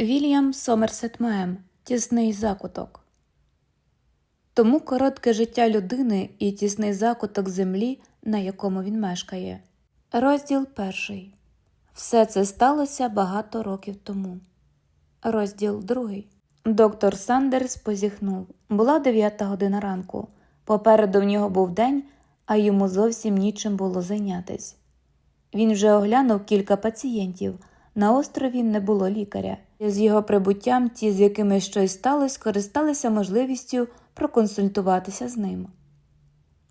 Вільям Сомерсет Мем Тісний закуток. Тому коротке життя людини і тісний закуток землі, на якому він мешкає. Розділ перший. Все це сталося багато років тому. Розділ другий. Доктор Сандерс позіхнув. Була дев'ята година ранку. Попереду в нього був день, а йому зовсім нічим було зайнятись. Він вже оглянув кілька пацієнтів. На острові не було лікаря. З його прибуттям ті, з якими щось сталося, скористалися можливістю проконсультуватися з ним.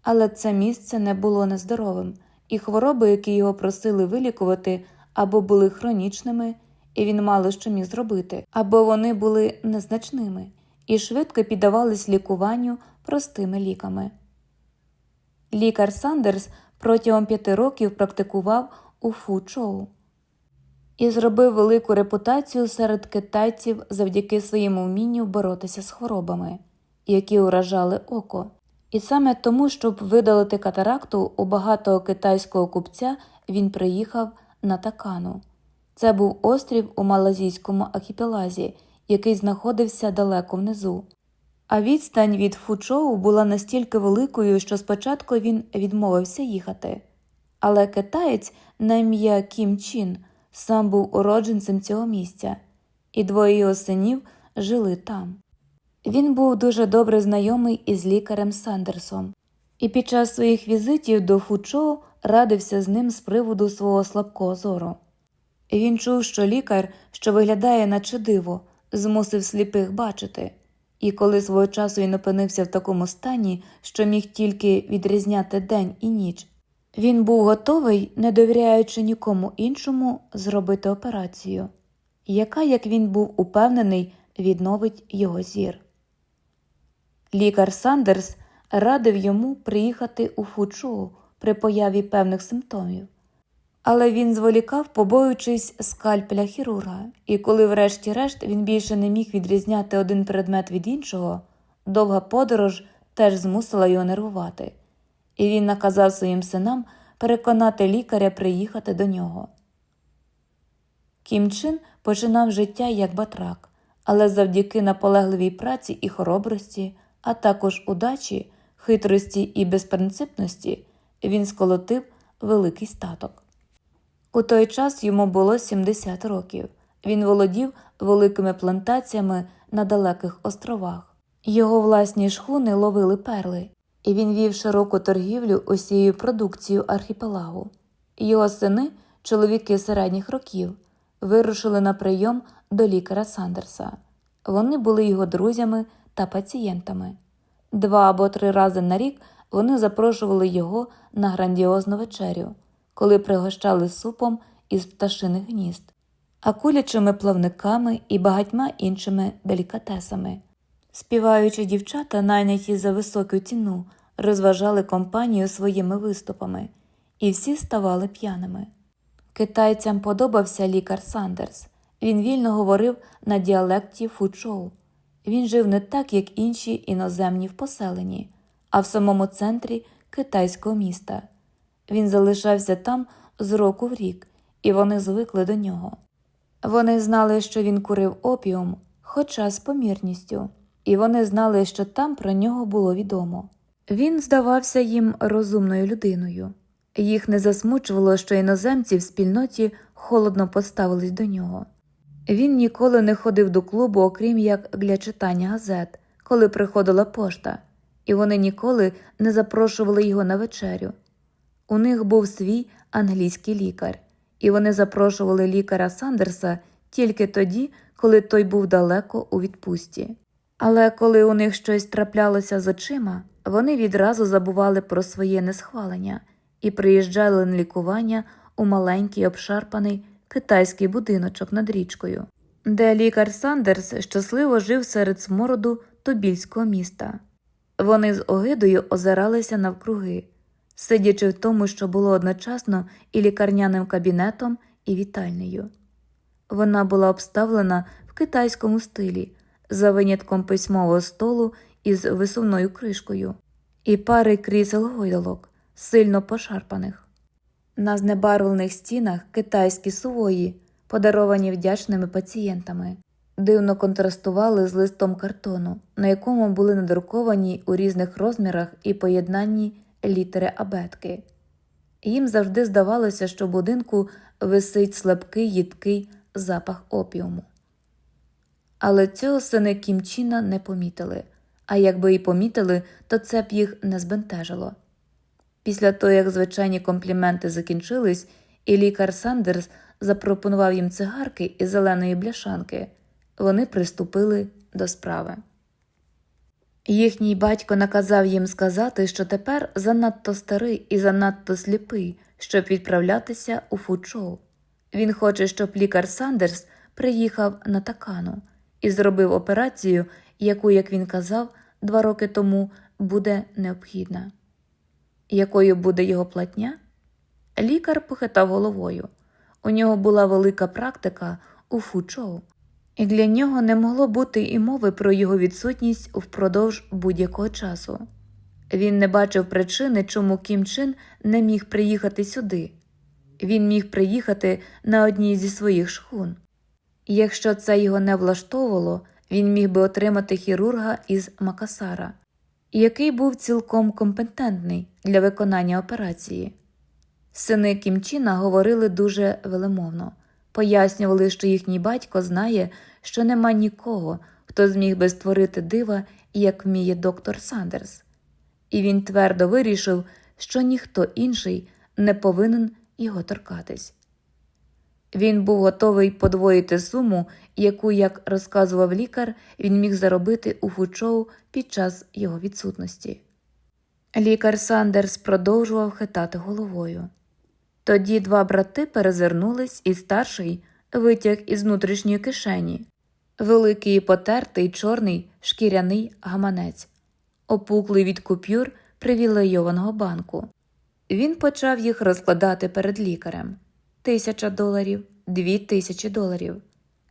Але це місце не було нездоровим, і хвороби, які його просили вилікувати, або були хронічними, і він мало що міг зробити, або вони були незначними і швидко піддавались лікуванню простими ліками. Лікар Сандерс протягом п'яти років практикував у Фу-Чоу і зробив велику репутацію серед китайців завдяки своєму вмінню боротися з хворобами, які уражали око. І саме тому, щоб видалити катаракту у багатого китайського купця, він приїхав на Такану. Це був острів у Малазійському архіпелазі, який знаходився далеко внизу. А відстань від Фучоу була настільки великою, що спочатку він відмовився їхати. Але китаєць на ім'я Кім Чін сам був уродженцем цього місця, і двоє його синів жили там. Він був дуже добре знайомий із лікарем Сандерсом, і під час своїх візитів до Фучоу радився з ним з приводу свого слабкого зору. Він чув, що лікар, що виглядає наче диво, змусив сліпих бачити, і коли свого часу він опинився в такому стані, що міг тільки відрізняти день і ніч, він був готовий, не довіряючи нікому іншому, зробити операцію, яка, як він був упевнений, відновить його зір. Лікар Сандерс радив йому приїхати у Фучоу при появі певних симптомів. Але він зволікав, побоюючись скальпеля хірурга, і коли, врешті-решт, він більше не міг відрізняти один предмет від іншого, довга подорож теж змусила його нервувати, і він наказав своїм синам переконати лікаря приїхати до нього. Кім Чин починав життя як батрак, але завдяки наполегливій праці і хоробрості, а також удачі, хитрості і безпринципності, він сколотив великий статок. У той час йому було 70 років. Він володів великими плантаціями на далеких островах. Його власні шхуни ловили перли, і він вів широку торгівлю усією продукцією архіпелагу. Його сини, чоловіки середніх років, вирушили на прийом до лікаря Сандерса. Вони були його друзями та пацієнтами. Два або три рази на рік вони запрошували його на грандіозну вечерю коли пригощали супом із пташиних гнізд, акулячими плавниками і багатьма іншими делікатесами. Співаючи дівчата, найняті за високу ціну, розважали компанію своїми виступами, і всі ставали п'яними. Китайцям подобався лікар Сандерс. Він вільно говорив на діалекті фучоу. Він жив не так, як інші іноземні в поселенні, а в самому центрі китайського міста. Він залишався там з року в рік, і вони звикли до нього. Вони знали, що він курив опіум, хоча з помірністю, і вони знали, що там про нього було відомо. Він здавався їм розумною людиною. Їх не засмучувало, що іноземці в спільноті холодно поставились до нього. Він ніколи не ходив до клубу, окрім як для читання газет, коли приходила пошта, і вони ніколи не запрошували його на вечерю. У них був свій англійський лікар, і вони запрошували лікаря Сандерса тільки тоді, коли той був далеко у відпустці. Але коли у них щось траплялося з очима, вони відразу забували про своє несхвалення і приїжджали на лікування у маленький обшарпаний китайський будиночок над річкою, де лікар Сандерс щасливо жив серед смороду Тобільського міста. Вони з огидою озиралися навкруги сидячи в тому, що було одночасно і лікарняним кабінетом, і вітальнею. Вона була обставлена в китайському стилі, за винятком письмового столу із висувною кришкою, і пари крісел гойдалок, сильно пошарпаних. На знебарвлених стінах китайські сувої, подаровані вдячними пацієнтами. дивно контрастували з листом картону, на якому були надруковані у різних розмірах і поєднанні літери абетки. Їм завжди здавалося, що в будинку висить слабкий їдкий запах опіуму. Але цього сини Кімчіна не помітили, а якби і помітили, то це б їх не збентежило. Після того, як звичайні компліменти закінчились, і лікар Сандерс запропонував їм цигарки із зеленої бляшанки, вони приступили до справи. Їхній батько наказав їм сказати, що тепер занадто старий і занадто сліпий, щоб відправлятися у фучоу. Він хоче, щоб лікар Сандерс приїхав на такану і зробив операцію, яку, як він казав, два роки тому буде необхідна. Якою буде його платня? Лікар похитав головою. У нього була велика практика у фучоу, і для нього не могло бути і мови про його відсутність впродовж будь-якого часу. Він не бачив причини, чому Кім Чин не міг приїхати сюди. Він міг приїхати на одній зі своїх шхун. Якщо це його не влаштовувало, він міг би отримати хірурга із Макасара, який був цілком компетентний для виконання операції. Сини Кімчіна говорили дуже велемовно, пояснювали, що їхній батько знає, що нема нікого, хто зміг би створити дива, як вміє доктор Сандерс, і він твердо вирішив, що ніхто інший не повинен його торкатись. Він був готовий подвоїти суму, яку, як розказував лікар, він міг заробити у Фучоу під час його відсутності. Лікар Сандерс продовжував хитати головою. Тоді два брати перезирнулись, і старший витяг із внутрішньої кишені великий потертий чорний шкіряний гаманець, опуклий від купюр привілейованого банку. Він почав їх розкладати перед лікарем тисяча доларів, дві тисячі доларів.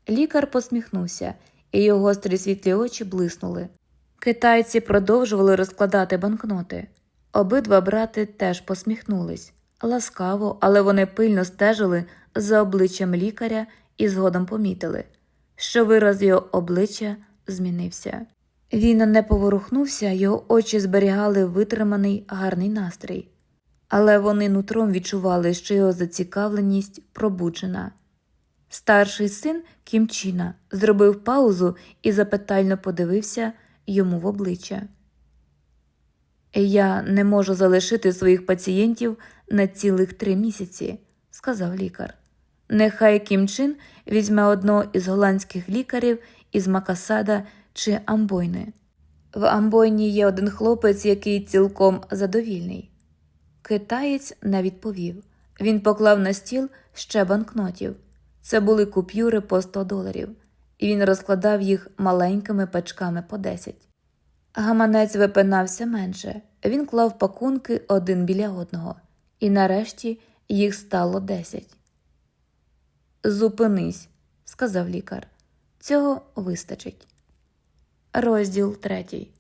Лікар посміхнувся, і його гострі світлі очі блиснули. Китайці продовжували розкладати банкноти. Обидва брати теж посміхнулись ласкаво, але вони пильно стежили за обличчям лікаря і згодом помітили, що вираз його обличчя змінився. Він не поворухнувся, його очі зберігали витриманий гарний настрій, але вони нутром відчували, що його зацікавленість пробуджена. Старший син Кімчіна зробив паузу і запитально подивився йому в обличчя. Я не можу залишити своїх пацієнтів на цілих три місяці, сказав лікар. Нехай Кімчин візьме одного із голландських лікарів із Макасада чи Амбойни. В Амбойні є один хлопець, який цілком задовільний. Китаєць не відповів. Він поклав на стіл ще банкнотів. Це були купюри по 100 доларів, і він розкладав їх маленькими пачками по 10. Гаманець випинався менше. Він клав пакунки один біля одного, і нарешті їх стало десять. Зупинись, сказав лікар. Цього вистачить. Розділ третій.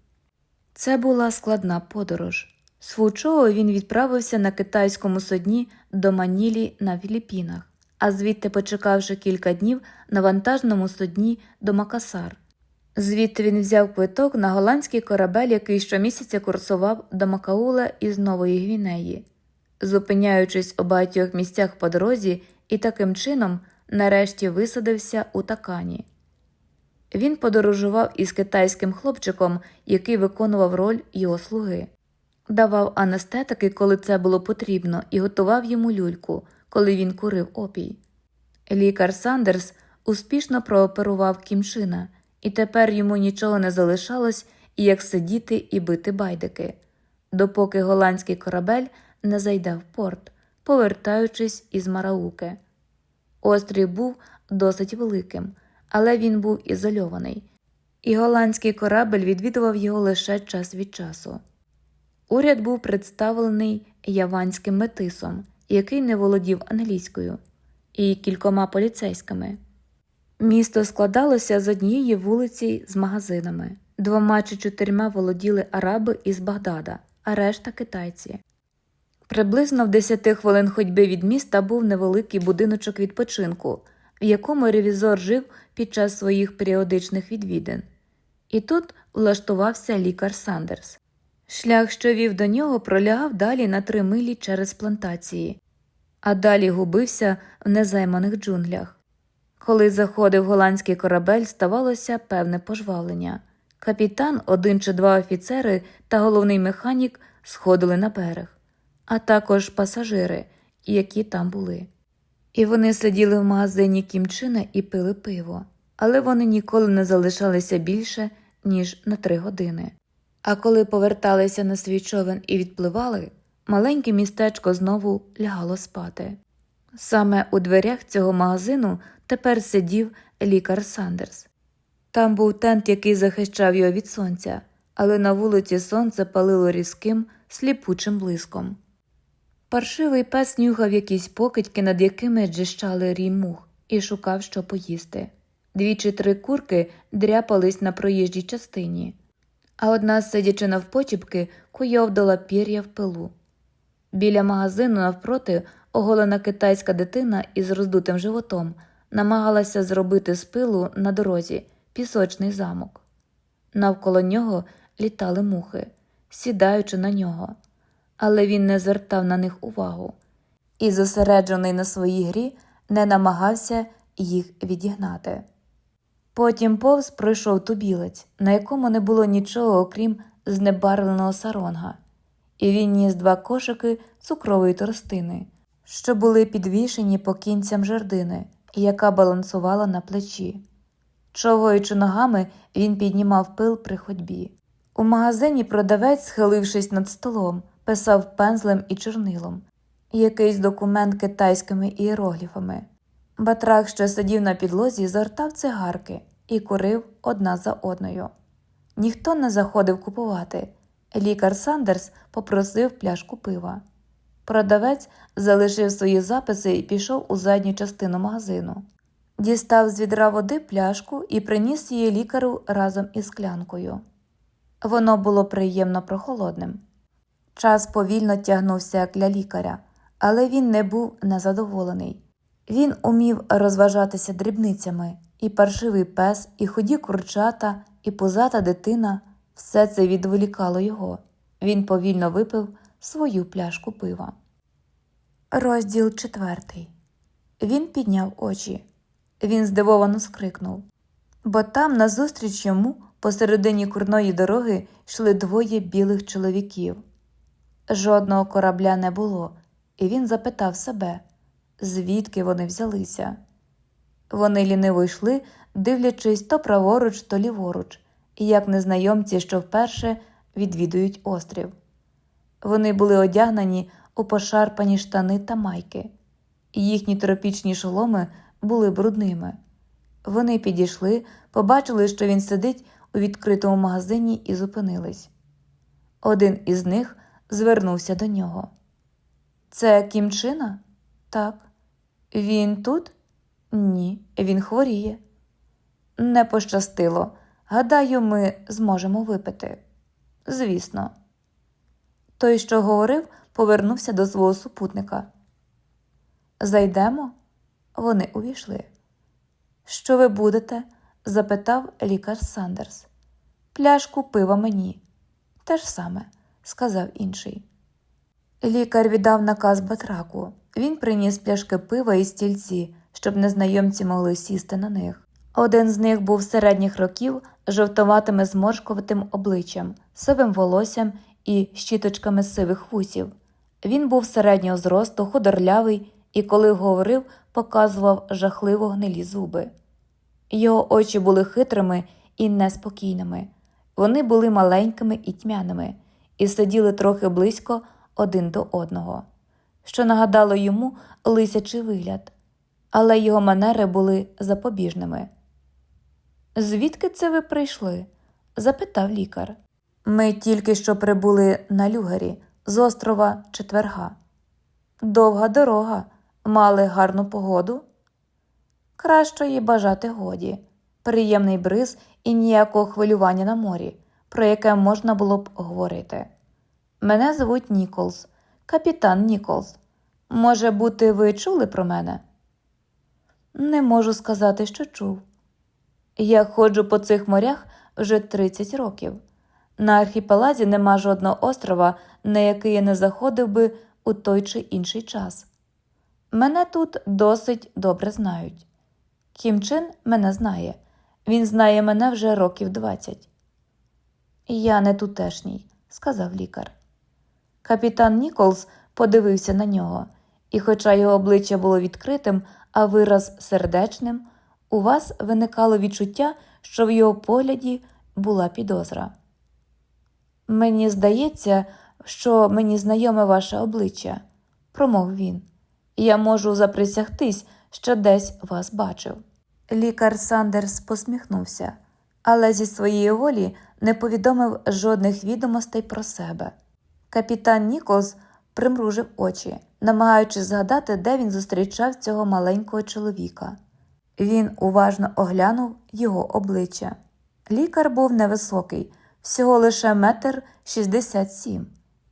Це була складна подорож. Фучоу він відправився на китайському судні до Манілі на Філіппінах, а звідти, почекавши кілька днів на вантажному судні до Макасар. Звідти він взяв квиток на голландський корабель, який щомісяця курсував до Макаула із Нової Гвінеї. Зупиняючись у багатьох місцях по дорозі і таким чином нарешті висадився у такані. Він подорожував із китайським хлопчиком, який виконував роль його слуги, давав анестетики, коли це було потрібно, і готував йому люльку, коли він курив опій. Лікар Сандерс успішно прооперував кімчина, і тепер йому нічого не залишалось, як сидіти і бити байдики, допоки голландський корабель не зайде в порт, повертаючись із Марауки. Острів був досить великим, але він був ізольований, і голландський корабель відвідував його лише час від часу. Уряд був представлений яванським метисом, який не володів англійською, і кількома поліцейськими. Місто складалося з однієї вулиці з магазинами. Двома чи чотирма володіли араби із Багдада, а решта китайці. Приблизно в 10 хвилин ходьби від міста був невеликий будиночок відпочинку, в якому ревізор жив під час своїх періодичних відвідин. І тут влаштувався лікар Сандерс. Шлях, що вів до нього, пролягав далі на три милі через плантації, а далі губився в незайманих джунглях. Коли заходив голландський корабель, ставалося певне пожвавлення. Капітан, один чи два офіцери та головний механік сходили на берег, а також пасажири, які там були. І вони сиділи в магазині кімчина і пили пиво, але вони ніколи не залишалися більше, ніж на три години. А коли поверталися на свій човен і відпливали, маленьке містечко знову лягало спати. Саме у дверях цього магазину тепер сидів лікар Сандерс. Там був тент, який захищав його від сонця, але на вулиці сонце палило різким, сліпучим блиском. Паршивий пес нюхав якісь покидьки, над якими джищали рій мух, і шукав, що поїсти. Дві чи три курки дряпались на проїжджій частині, а одна, сидячи навпочіпки, куйовдала пір'я в пилу. Біля магазину навпроти оголена китайська дитина із роздутим животом намагалася зробити з пилу на дорозі пісочний замок. Навколо нього літали мухи, сідаючи на нього, але він не звертав на них увагу і, зосереджений на своїй грі, не намагався їх відігнати. Потім повз пройшов тубілець, на якому не було нічого, окрім знебарвленого саронга, і він ніс два кошики цукрової тростини, що були підвішені по кінцям жердини, яка балансувала на плечі. Човгаючи ногами, він піднімав пил при ходьбі. У магазині продавець, схилившись над столом, писав пензлем і чорнилом якийсь документ китайськими ієрогліфами. Батрак, що сидів на підлозі, зортав цигарки і курив одна за одною. Ніхто не заходив купувати. Лікар Сандерс попросив пляшку пива. Продавець залишив свої записи і пішов у задню частину магазину. Дістав з відра води пляшку і приніс її лікарю разом із склянкою. Воно було приємно прохолодним. Час повільно тягнувся для лікаря, але він не був незадоволений. Він умів розважатися дрібницями, і паршивий пес, і худі курчата, і позата дитина все це відволікало його. Він повільно випив свою пляшку пива. Розділ четвертий. Він підняв очі. Він здивовано скрикнув, бо там, назустріч йому, посередині курної дороги, йшли двоє білих чоловіків. Жодного корабля не було, і він запитав себе, звідки вони взялися. Вони ліниво йшли, дивлячись то праворуч, то ліворуч, як незнайомці, що вперше відвідують острів. Вони були одягнені у пошарпані штани та майки, їхні тропічні шоломи були брудними. Вони підійшли, побачили, що він сидить у відкритому магазині і зупинились. Один із них звернувся до нього. Це кімчина? Так. Він тут? Ні, він хворіє. Не пощастило. Гадаю, ми зможемо випити. Звісно. Той, що говорив, повернувся до свого супутника. Зайдемо? Вони увійшли. Що ви будете? запитав лікар Сандерс. Пляшку пива мені. Те ж саме, сказав інший. Лікар віддав наказ батраку. Він приніс пляшки пива і стільці, щоб незнайомці могли сісти на них. Один з них був середніх років жовтоватими зморшкуватим обличчям, сивим волоссям і щіточками сивих вусів. Він був середнього зросту, худорлявий і, коли говорив, показував жахливо гнилі зуби. Його очі були хитрими і неспокійними. Вони були маленькими і тьмяними, і сиділи трохи близько один до одного, що нагадало йому лисячий вигляд, але його манери були запобіжними. Звідки це ви прийшли? запитав лікар. Ми тільки що прибули на люгері з острова Четверга. Довга дорога, мали гарну погоду. Краще їй бажати годі, приємний бриз і ніякого хвилювання на морі, про яке можна було б говорити. Мене звуть Ніколс, капітан Ніколс. Може бути, ви чули про мене? Не можу сказати, що чув. Я ходжу по цих морях вже 30 років. На архіпелазі нема жодного острова, на який я не заходив би у той чи інший час. Мене тут досить добре знають. Кім Чин мене знає. Він знає мене вже років 20. Я не тутешній, сказав лікар. Капітан Ніколс подивився на нього, і, хоча його обличчя було відкритим, а вираз сердечним, у вас виникало відчуття, що в його погляді була підозра. Мені здається, що мені знайоме ваше обличчя, промовив він. Я можу заприсягтись, що десь вас бачив. Лікар Сандерс посміхнувся, але зі своєї волі не повідомив жодних відомостей про себе. Капітан Ніколс примружив очі, намагаючись згадати, де він зустрічав цього маленького чоловіка. Він уважно оглянув його обличчя. Лікар був невисокий, всього лише метр шістдесят сім,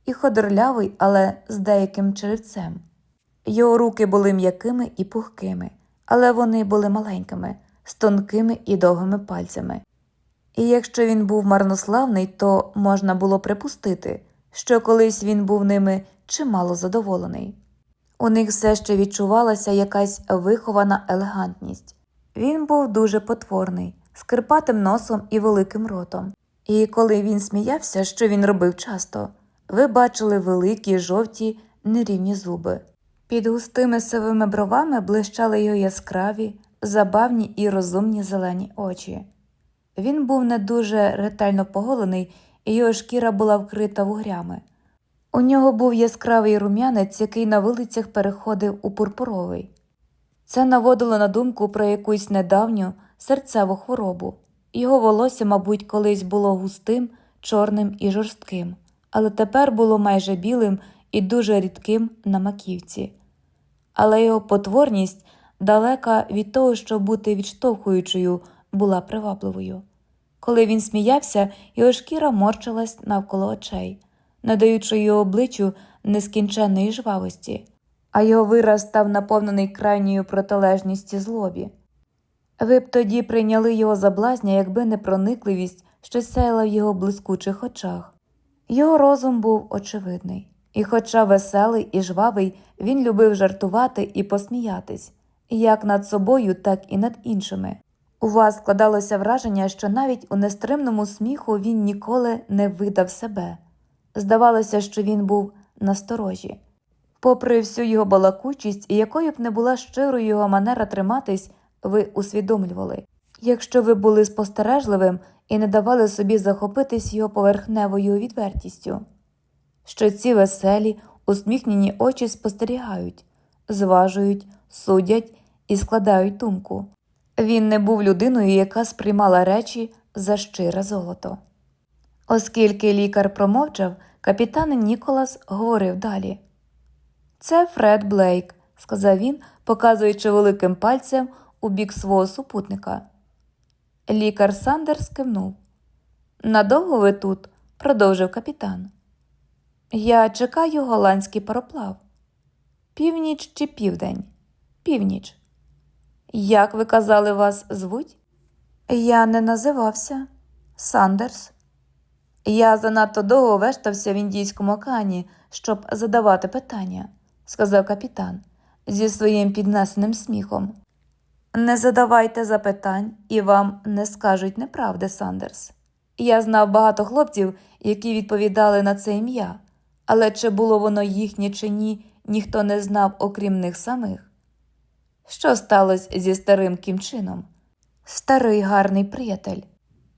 і ходорлявий, але з деяким черевцем. Його руки були м'якими і пухкими, але вони були маленькими, з тонкими і довгими пальцями. І якщо він був марнославний, то можна було припустити, що колись він був ними чимало задоволений. У них все ще відчувалася якась вихована елегантність. Він був дуже потворний, з носом і великим ротом. І коли він сміявся, що він робив часто, ви бачили великі жовті нерівні зуби. Під густими сивими бровами блищали його яскраві, забавні і розумні зелені очі. Він був не дуже ретельно поголений, його шкіра була вкрита вугрями. У нього був яскравий рум'янець, який на вулицях переходив у пурпуровий. Це наводило на думку про якусь недавню серцеву хворобу. Його волосся, мабуть, колись було густим, чорним і жорстким, але тепер було майже білим і дуже рідким на маківці. Але його потворність, далека від того, щоб бути відштовхуючою, була привабливою. Коли він сміявся, його шкіра морчилась навколо очей, надаючи його обличчю нескінченної жвавості, а його вираз став наповнений крайньою протилежністю злобі. Ви б тоді прийняли його за блазня, якби не проникливість, що сяяла в його блискучих очах. Його розум був очевидний, і, хоча веселий і жвавий, він любив жартувати і посміятись, як над собою, так і над іншими. У вас складалося враження, що навіть у нестримному сміху він ніколи не видав себе. Здавалося, що він був насторожі. Попри всю його балакучість, і якою б не була щирою його манера триматись, ви усвідомлювали, якщо ви були спостережливим і не давали собі захопитись його поверхневою відвертістю, що ці веселі, усміхнені очі спостерігають, зважують, судять і складають думку. Він не був людиною, яка сприймала речі за щире золото. Оскільки лікар промовчав, капітан Ніколас говорив далі. Це Фред Блейк, сказав він, показуючи великим пальцем у бік свого супутника. Лікар Сандерс кивнув. Надовго ви тут? продовжив капітан. Я чекаю голландський пароплав. Північ чи південь? Північ. Як ви казали, вас звуть? Я не називався Сандерс. Я занадто довго вештався в Індійському океані, щоб задавати питання, сказав капітан зі своїм піднесеним сміхом. Не задавайте запитань і вам не скажуть неправди, Сандерс. Я знав багато хлопців, які відповідали на це ім'я, але чи було воно їхнє чи ні, ніхто не знав, окрім них самих. Що сталося зі старим кімчином? Старий гарний приятель.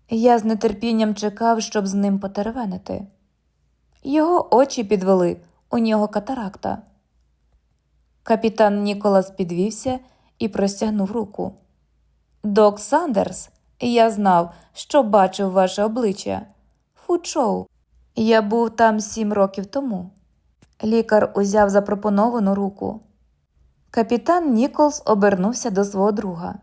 Я з нетерпінням чекав, щоб з ним потеревенити. Його очі підвели, у нього катаракта. Капітан Ніколас підвівся і простягнув руку. Док Сандерс, я знав, що бачив ваше обличчя. Фучоу. Я був там сім років тому. Лікар узяв запропоновану руку. Капітан Ніколс обернувся до свого друга.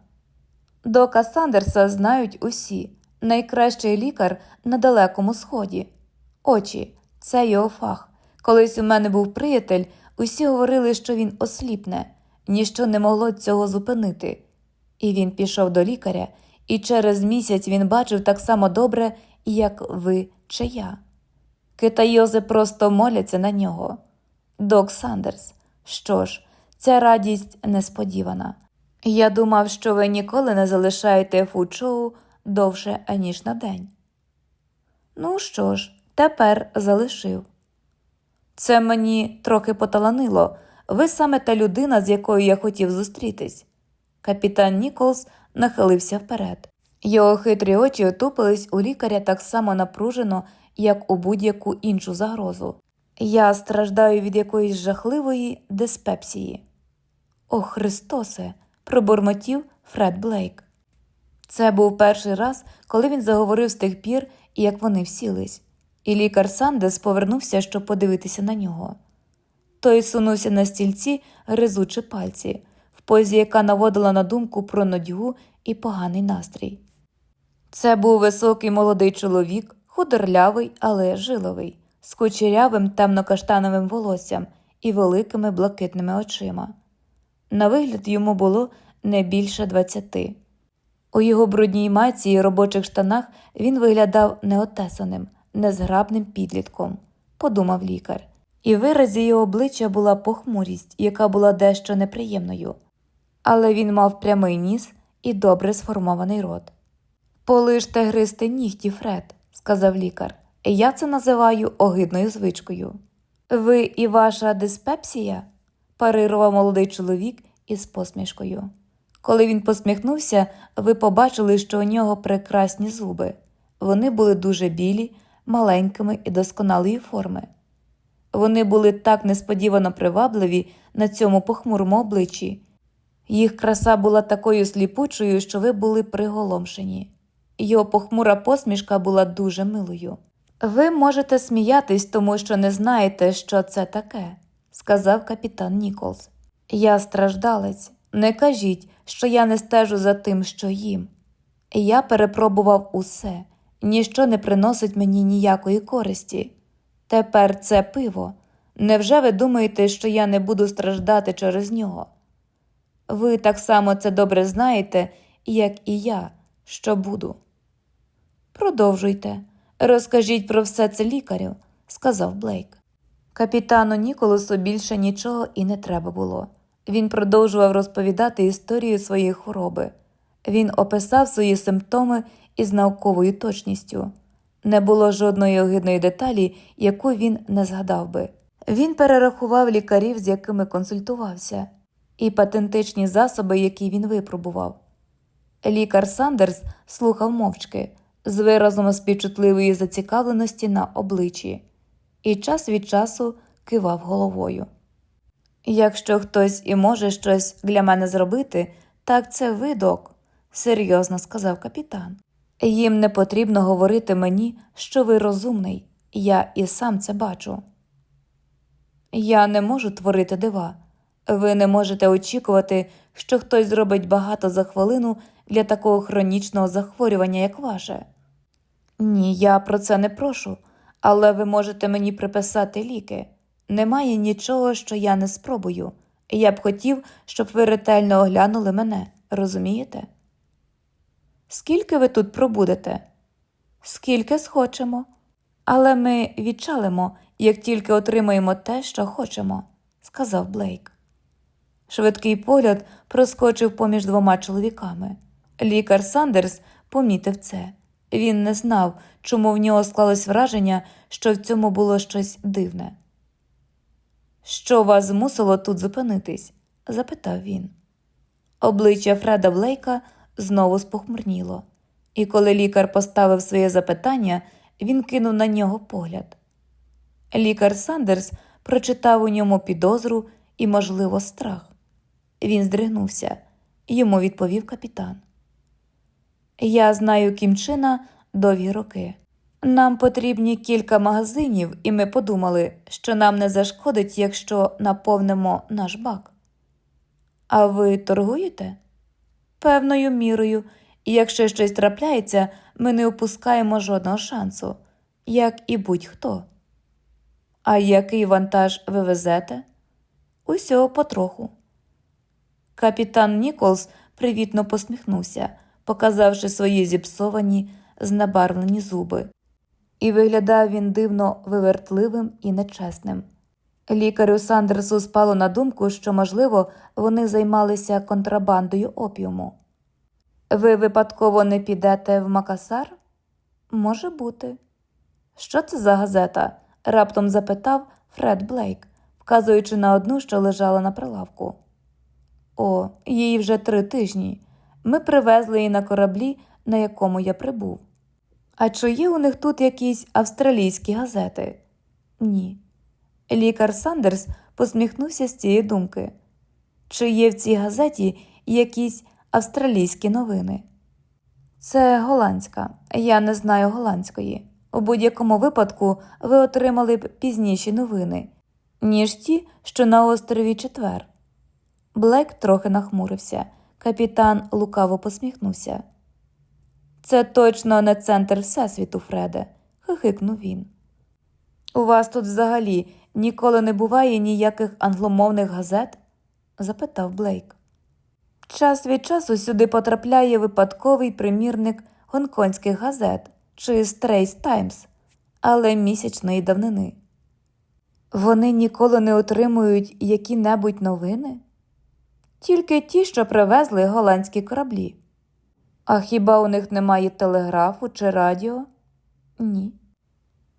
Дока Сандерса знають усі найкращий лікар на Далекому Сході. Очі, це його фах. Колись у мене був приятель, усі говорили, що він осліпне, ніщо не могло цього зупинити. І він пішов до лікаря і через місяць він бачив так само добре, як ви чи я. Китайози просто моляться на нього. Док Сандерс. Що ж, ця радість несподівана. Я думав, що ви ніколи не залишаєте фучоу довше, аніж на день. Ну що ж, тепер залишив. Це мені трохи поталанило. Ви саме та людина, з якою я хотів зустрітись. Капітан Ніколс нахилився вперед. Його хитрі очі отупились у лікаря так само напружено, як у будь-яку іншу загрозу. Я страждаю від якоїсь жахливої диспепсії. О, Христосе! пробурмотів Фред Блейк. Це був перший раз, коли він заговорив з тих пір, як вони всілись, і лікар Сандес повернувся, щоб подивитися на нього. Той сунувся на стільці, гризучи пальці, в позі, яка наводила на думку про нудьгу і поганий настрій. Це був високий молодий чоловік, худорлявий, але жиловий, з кучерявим темно-каштановим волоссям і великими блакитними очима. На вигляд йому було не більше двадцяти. У його брудній майці і робочих штанах він виглядав неотесаним, незграбним підлітком, подумав лікар. І виразі його обличчя була похмурість, яка була дещо неприємною. Але він мав прямий ніс і добре сформований рот. Полижте гристи нігті, Фред, сказав лікар. Я це називаю огидною звичкою. Ви і ваша диспепсія? Парирував молодий чоловік із посмішкою. Коли він посміхнувся, ви побачили, що у нього прекрасні зуби. Вони були дуже білі, маленькими і досконалої форми. Вони були так несподівано привабливі на цьому похмурому обличчі. Їх краса була такою сліпучою, що ви були приголомшені. Його похмура посмішка була дуже милою. Ви можете сміятись, тому що не знаєте, що це таке, сказав капітан Ніколс. Я страждалець. Не кажіть, що я не стежу за тим, що їм. Я перепробував усе, ніщо не приносить мені ніякої користі. Тепер це пиво. Невже ви думаєте, що я не буду страждати через нього? Ви так само це добре знаєте, як і я, що буду. Продовжуйте, розкажіть про все це лікарю, сказав Блейк. Капітану Ніколасу більше нічого і не треба було. Він продовжував розповідати історію своєї хвороби. Він описав свої симптоми із науковою точністю. Не було жодної огидної деталі, яку він не згадав би. Він перерахував лікарів, з якими консультувався, і патентичні засоби, які він випробував. Лікар Сандерс слухав мовчки з виразом співчутливої зацікавленості на обличчі і час від часу кивав головою. Якщо хтось і може щось для мене зробити, так це ви, док, серйозно сказав капітан. Їм не потрібно говорити мені, що ви розумний, я і сам це бачу. Я не можу творити дива. Ви не можете очікувати, що хтось зробить багато за хвилину для такого хронічного захворювання, як ваше. Ні, я про це не прошу, але ви можете мені приписати ліки. Немає нічого, що я не спробую. Я б хотів, щоб ви ретельно оглянули мене, розумієте? Скільки ви тут пробудете? Скільки схочемо. Але ми відчалимо, як тільки отримаємо те, що хочемо, сказав Блейк. Швидкий погляд проскочив поміж двома чоловіками. Лікар Сандерс помітив це. Він не знав, чому в нього склалось враження, що в цьому було щось дивне. Що вас змусило тут зупинитись? запитав він. Обличчя Фреда Блейка знову спохмурніло, і коли лікар поставив своє запитання, він кинув на нього погляд. Лікар Сандерс прочитав у ньому підозру і, можливо, страх. Він здригнувся, йому відповів капітан. Я знаю Кімчина довгі роки. Нам потрібні кілька магазинів, і ми подумали, що нам не зашкодить, якщо наповнимо наш бак. А ви торгуєте? Певною мірою, і якщо щось трапляється, ми не упускаємо жодного шансу, як і будь-хто. А який вантаж ви везете? Усього потроху. Капітан Ніколс привітно посміхнувся, показавши свої зіпсовані, знебарвлені зуби. І виглядав він дивно вивертливим і нечесним. Лікарю Сандерсу спало на думку, що, можливо, вони займалися контрабандою опіуму. Ви випадково не підете в Макасар? Може бути. Що це за газета? раптом запитав Фред Блейк, вказуючи на одну, що лежала на прилавку. О, їй вже три тижні. Ми привезли її на кораблі, на якому я прибув. А чи є у них тут якісь австралійські газети? Ні. Лікар Сандерс посміхнувся з цієї думки. Чи є в цій газеті якісь австралійські новини? Це голландська. Я не знаю голландської. У будь-якому випадку ви отримали б пізніші новини, ніж ті, що на острові Четвер. Блек трохи нахмурився. Капітан лукаво посміхнувся. Це точно не центр Всесвіту, Фреде, хихикнув він. У вас тут взагалі ніколи не буває ніяких англомовних газет? запитав Блейк. Час від часу сюди потрапляє випадковий примірник гонконгських газет чи Стрейс Таймс, але місячної давнини. Вони ніколи не отримують які-небудь новини? Тільки ті, що привезли голландські кораблі. А хіба у них немає телеграфу чи радіо? Ні.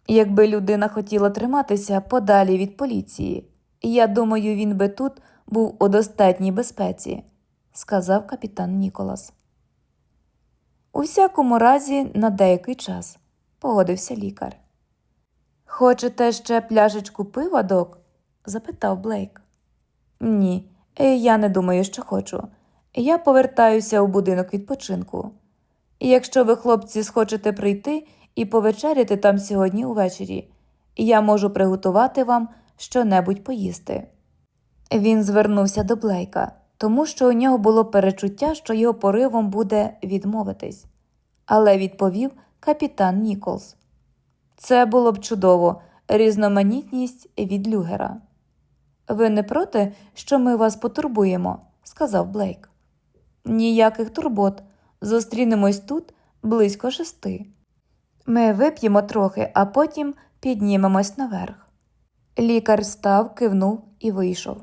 Якби людина хотіла триматися подалі від поліції, я думаю, він би тут був у достатній безпеці, сказав капітан Ніколас. У всякому разі, на деякий час, погодився лікар. Хочете ще пляшечку пива, док? запитав Блейк. Ні, я не думаю, що хочу. Я повертаюся у будинок відпочинку. Якщо ви, хлопці, схочете прийти і повечеряти там сьогодні увечері, я можу приготувати вам щонебудь поїсти. Він звернувся до Блейка, тому що у нього було перечуття, що його поривом буде відмовитись. Але відповів капітан Ніколс. Це було б чудово, різноманітність від люгера. Ви не проти, що ми вас потурбуємо, сказав Блейк. Ніяких турбот. Зустрінемось тут близько шести. Ми вип'ємо трохи, а потім піднімемось наверх. Лікар став, кивнув і вийшов.